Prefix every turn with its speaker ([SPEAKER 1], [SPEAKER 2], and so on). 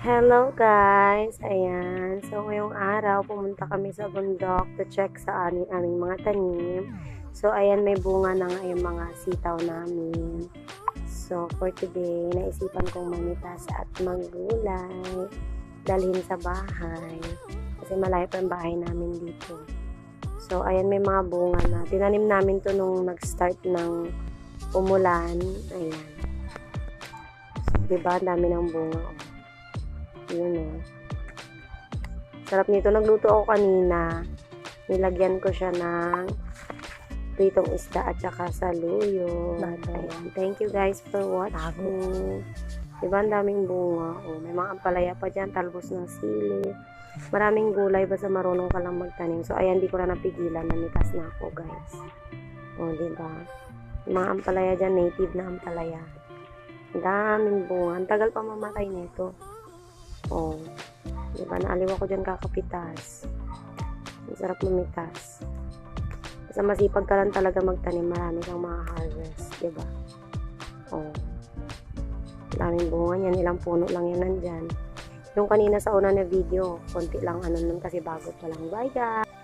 [SPEAKER 1] Hello guys! Ayan. So ngayong araw, pumunta kami sa bundok to check sa aming, aming mga tanim. So ayan, may bunga na nga yung mga sitaw namin. So for today, naisipan kong mamitas at maggulay. Dalhin sa bahay. Kasi malayo pa yung bahay namin dito. So ayan, may mga bunga na. Tinanim namin to nung nag-start ng umulan. Ayan. So, diba? Dami ng bunga. Sarap nito. Nagluto ako kanina. Nilagyan ko siya ng pritong isda at saka saluyo. Ayan. Thank you guys for watching. Diba ang daming bunga? O, may mga ampalaya pa dyan. Talbos ng sili. Maraming gulay. Basta marunong ka lang magtanim. So, ayan. Di ko na napigilan. Namitas na ako guys. O, diba? Yung mga ampalaya dyan. Native na ampalaya. Ang daming bunga. Ang tagal pa mamatay nito. Oh. Di ba? Naaliw ako dyan kakapitas. Ang sarap mamitas. Basta masipag ka lang talaga magtanim, marami kang ma-harvest. Di ba? Oh. Daming bunga niyan. Ilang puno lang yan nandyan. Yung kanina sa una na video, konti lang ano nun kasi bago pa lang. Bye guys!